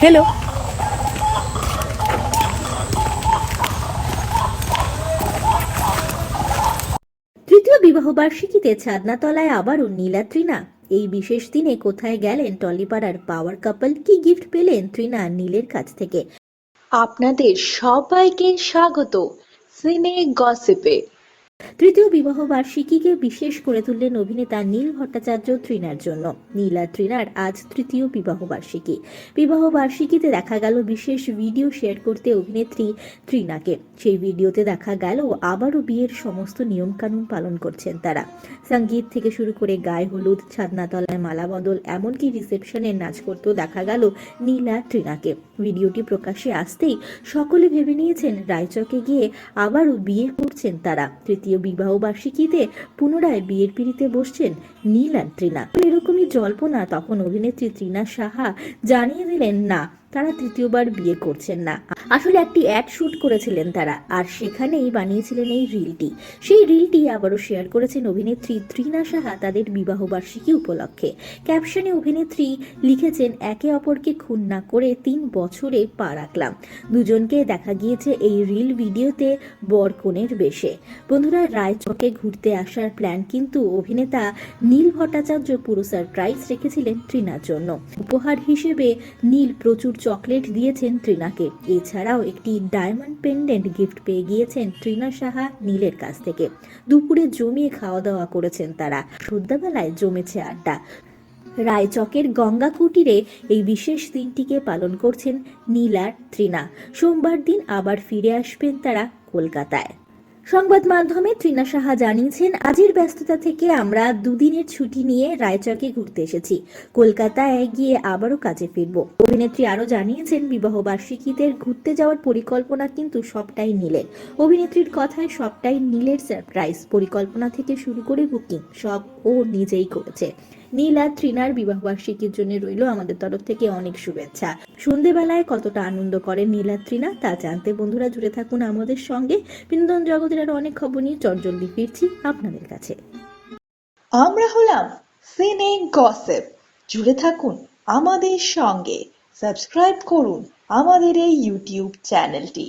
Hello তৃতীয় বিবাহবার্ষিকীতে ছাদনাতলায় আবারও নীলা তৃণা এই বিশেষ দিনে কোথায় গেলেন টলিপাড়ার পাওয়ার কাপল? কি গিফট পেলেন তৃণা নীলের কাছ থেকে? আপনাদের সবাইকে স্বাগত। সিনে গসিপে। তৃতীয় বিবাহ বার্ষিকীকে বিশেষ করে তুললেন অভিনেতা নীল ভট্টাচার্য তৃণার জন্য। নীল আর তৃণার আজ তৃতীয় বিবাহ বার্ষিকী। বিবাহ বার্ষিকীতে দেখা গেল বিশেষ ভিডিও শেয়ার করতে অভিনেত্রী তৃণাকে। সেই ভিডিওতে দেখা গেল আবারও বিয়ের সমস্ত নিয়মকানুন পালন করছেন তারা। সংগীত থেকে শুরু করে গায়ে হলুদ, ছাদনাতলায় মালা বদল, এমনকি রিসেপশনের নাচ করতেও দেখা গেল নীল তৃণাকে। ভিডিওটি প্রকাশে আসতেই সকলে ভেবে নিয়েছেন রায়চকে গিয়ে আবারও বিয়ে করছেন তারা। তৃতীয় বিবাহ বার্ষিকীতে পুনরায় বিয়ের পিড়িতে বসছেন নীল আর তৃণা এরকমই জল্পনা তখন অভিনেত্রী তৃণা সাহা জানিয়ে দিলেন, না, তারা তৃতীয়বার বিয়ে করছেন না। আসলে একটি অ্যাড শুট করেছিলেন তারা, আর সেখানেই বানিয়েছিলেন এই রিলটি। সেই রিলটি আবারও শেয়ার করেছেন অভিনেত্রী তৃণা সাহা তাদের বিবাহবার্ষিকী উপলক্ষে। ক্যাপশনে অভিনেত্রী লিখেছেন, একে অপরকে খুন না করে তিন বছরে পা রাখলাম। দুজনকে দেখা গিয়েছে এই রিল ভিডিওতে বর কনের বেশে। বন্ধুরা, রায়চকে ঘুরতে আসার প্ল্যান কিন্তু অভিনেতা নীল ভট্টাচার্য পুরো রেখেছিলেন তৃণার জন্য। উপহার হিসেবে নীল প্রচুর চকলেট দিয়েছেন তৃণাকে এছাড়াও একটি ডায়মন্ড পেন্ডেন্ট গিফট পেয়ে গিয়েছেন তৃণা সাহা নীলের কাছ থেকে। দুপুরে জমিয়ে খাওয়া দাওয়া করেছেন তারা। সন্ধ্যাবেলায় জমেছে আড্ডা। রায়চকের গঙ্গা কুটিরে এই বিশেষ দিনটিকে পালন করছেন নীলার তৃণা সোমবার দিন আবার ফিরে আসবেন তারা কলকাতায়। সংবাদ মাধ্যমে তৃণা সাহা জানিয়েছেন, আজের ব্যস্ততা থেকে আমরা দুদিনের ছুটি নিয়ে রায়চকে ঘুরতে এসেছি। কলকাতায় গিয়ে আবারও কাজে ফিরব। অভিনেত্রী আরও জানিয়েছেন, বিবাহ বার্ষিকীতে ঘুরতে যাওয়ার পরিকল্পনা কিন্তু সবটাই নীলের। অভিনেত্রীর কথায় সবটাই নীলের সারপ্রাইজ। পরিকল্পনা থেকে শুরু করে বুকিং সব ও নিজেই করেছে। নীল আর তৃণার বিবাহবার্ষিকীর জন্য রইল আমাদের তরফ থেকে অনেক শুভেচ্ছা। সন্ধেবেলায় কতটা আনন্দ করে নীল আর তৃণা তা জানতে বন্ধুরা জুড়ে থাকুন আমাদের সঙ্গে। বিনোদন জগতের আরও অনেক খবর নিয়ে চটজলদি ফিরছি আপনাদের কাছে। আমরা হলাম সিনে গসেপ জুড়ে থাকুন আমাদের সঙ্গে। সাবস্ক্রাইব করুন আমাদের এই ইউটিউব চ্যানেলটি